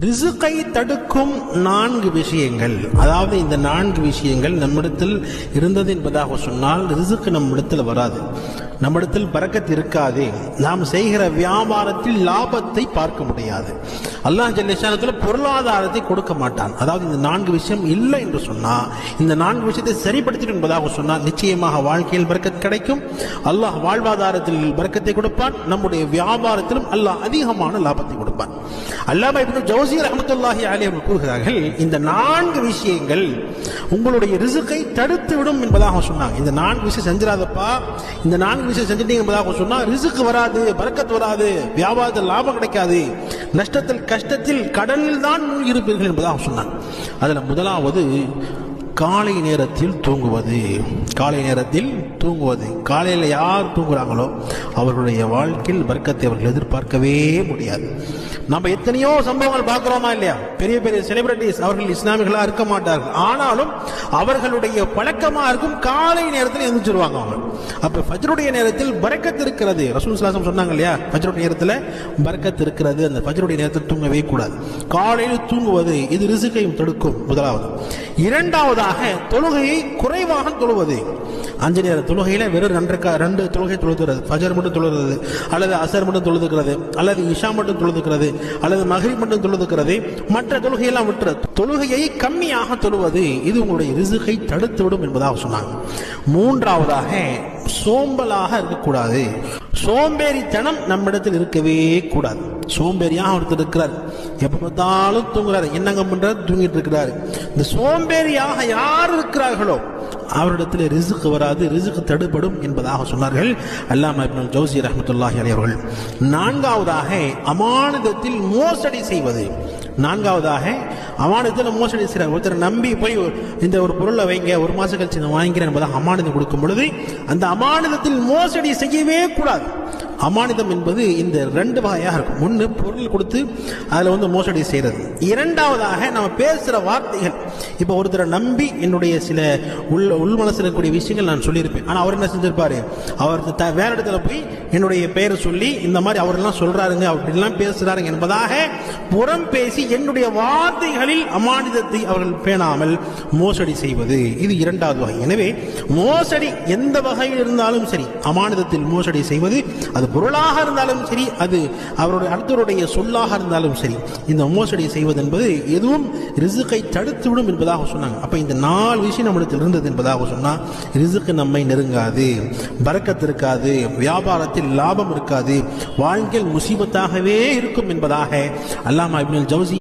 ரிசுக்கை தடுக்கும் நான்கு விஷயங்கள். அதாவது இந்த நான்கு விஷயங்கள் நம்மிடத்தில் இருந்தது என்பதாக சொன்னால் ரிசுக்கு நம்மிடத்தில் வராது. நம்மிடத்தில் பறக்கத் இருக்காது. நாம் செய்கிற வியாபாரத்தில் லாபத்தை பார்க்க முடியாது. அல்லாஹ் ஜல்லிஷானத்தில் பொருளாதாரத்தை கொடுக்க மாட்டான். அதாவது இந்த நான்கு விஷயம் இல்லை என்று சொன்னா இந்த நான்கு விஷயத்தை சரிப்படுத்திடும் என்பதாக சொன்னால் நிச்சயமாக வாழ்க்கையில் பறக்கத் கிடைக்கும். அல்லாஹ் வாழ்வாதாரத்தில் பறக்கத்தை கொடுப்பான். நம்முடைய வியாபாரத்திலும் அல்லாஹ் அதிகமான லாபத்தை கொடுப்பான். அல்லாம இப்னு ஜௌசி ரஹமத்துல்லாஹி அலி அவர்கள் கூறுகிறார்கள் இந்த நான்கு விஷயங்கள் உங்களுடைய ரிசுக்கை தடுத்து விடும் என்பதாக சொன்னாங்க. இந்த நான்கு விஷயம் செஞ்சிடாதப்பா. இந்த நான்கு விஷயம் செஞ்சிட்டீங்க என்பதாக சொன்னா ரிசுக்கு வராது பறக்கத் வராது வியாபாரத்தில் லாபம் கிடைக்காது நஷ்டத்தில் கஷ்டத்தில் கடலில் தான் இருப்பீர்கள் என்பதாக சொன்னாங்க. அதில் முதலாவது காலை நேரத்தில் தூங்குவது. காலை நேரத்தில் தூங்குவது. காலையில் யார் தூங்குறாங்களோ அவர்களுடைய வாழ்க்கையில் வர்க்கத்தை அவர்கள் எதிர்பார்க்கவே முடியாது. நம்ம எத்தனையோ சம்பவங்கள் பார்க்குறோமா இல்லையா? பெரிய பெரிய செலிபிரிட்டிஸ் அவர்கள் இஸ்லாமிகளாக இருக்க மாட்டார்கள். ஆனாலும் அவர்களுடைய பழக்கமாக இருக்கும் காலை நேரத்தில் எழுந்திருவாங்க அவங்க. அப்போ ஃபஜ்ருடைய நேரத்தில் பறக்கத்து இருக்கிறது. ரசூல் சலாசம் சொன்னாங்க இல்லையா? ஃபஜ்ருடைய நேரத்தில் பறக்கத்து இருக்கிறது. அந்த ஃபஜ்ருடைய நேரத்தில் தூங்கவே கூடாது. காலையில் தூங்குவது இது ரிசுக்கையும் தடுக்கும். முதலாவது. இரண்டாவதாக தொழுகையை குறைவாக தொழுவது. அஞ்சு நேர தொழுகையில வெறும் ரெண்டு க- ரெண்டு தொழுகை தொழுதுறது ஃபஜர் மட்டும் தொழுகிறது அல்லது அசர் மட்டும் தொழுதுக்கிறது அல்லது இஷா மட்டும் தொழுதுக்கிறது அல்லது மகரி மட்டும் தொழுதுக்கிறது மற்ற தொழுகையெல்லாம் விட்டுற தொழுகையை கம்மியாக தொழுவது இது உங்களுடைய ரிசுகை தடுத்துவிடும் என்பதாக சொன்னாங்க. மூன்றாவதாக சோம்பலாக இருக்கக்கூடாது. சோம்பேறித்தனம் நம்மிடத்தில் இருக்கவே கூடாது. சோம்பேறியாக ஒருத்தர் இருக்கிறார்? எப்போ பார்த்தாலும் தூங்குறாரு. என்னங்க பண்ணுறாரு தூங்கிட்டு இருக்கிறாரு. இந்த சோம்பேறியாக யார் இருக்கிறார்களோ அவரிடத்தில் ரிசுக்கு வராது ரிசுக்கு தடுபடும் என்பதாக சொன்னார்கள் அல்லாம இப்னுல் ஜௌசி ரஹ்மத்துல்லாஹி அலைஹி நான்காவதாக அமானுதத்தில் மோசடி செய்வது. நான்காவதாக அமானத்தில் மோசடி செய்கிறார் ஒருத்தர் நம்பி போய் இந்த ஒரு பொருளை வைங்க ஒரு மாதம் கழிச்சு நான் வாங்கிக்கிறேன் என்பதை அமானதம் கொடுக்கும் பொழுது அந்த அமானதத்தில் மோசடி செய்யவே கூடாது. அமானிதம் என்பது இந்த ரெண்டு வகையாக இருக்கும். ஒன்று பொருள் கொடுத்து அதில் வந்து மோசடி செய்கிறது இரண்டாவதாக நம்ம பேசுகிற வார்த்தைகள். இப்போ ஒருத்தரை நம்பி என்னுடைய சில உள் உள் மனசில் இருக்கக்கூடிய விஷயங்கள் நான் சொல்லியிருப்பேன். ஆனால் அவர் என்ன செஞ்சிருப்பார்? அவர் த வேற இடத்துல போய் என்னுடைய பெயரை சொல்லி இந்த மாதிரி அவரெல்லாம் சொல்கிறாருங்க அப்படிலாம் பேசுகிறாருங்க என்பதாக புறம் பேசி என்னுடைய வார்த்தைகளில் அமானிதத்தை அவர்கள் பேணாமல் மோசடி செய்வது. இது இரண்டாவது வகை. எனவே மோசடி எந்த வகையில் இருந்தாலும் சரி அமானிதத்தில் மோசடி செய்வது அது பொருளாக இருந்தாலும் சரி அது அவருடைய அடுத்தவருடைய சொல்லாக இருந்தாலும் சரி இந்த மோசடி செய்வது என்பது எதுவும் ரிசுக்கை தடுத்துவிடும் என்பதாக சொன்னாங்க. அப்போ இந்த நாலு விஷயம் நம்மிடத்தில் இருந்தது என்பதாக சொன்னால் ரிசுக்கு நம்மை நெருங்காது பறக்கத்து இருக்காது வியாபாரத்தில் லாபம் இருக்காது வாழ்க்கையில் முசீபத்தாகவே இருக்கும் என்பதாக அல்லாமா இப்னுல் ஜவுசி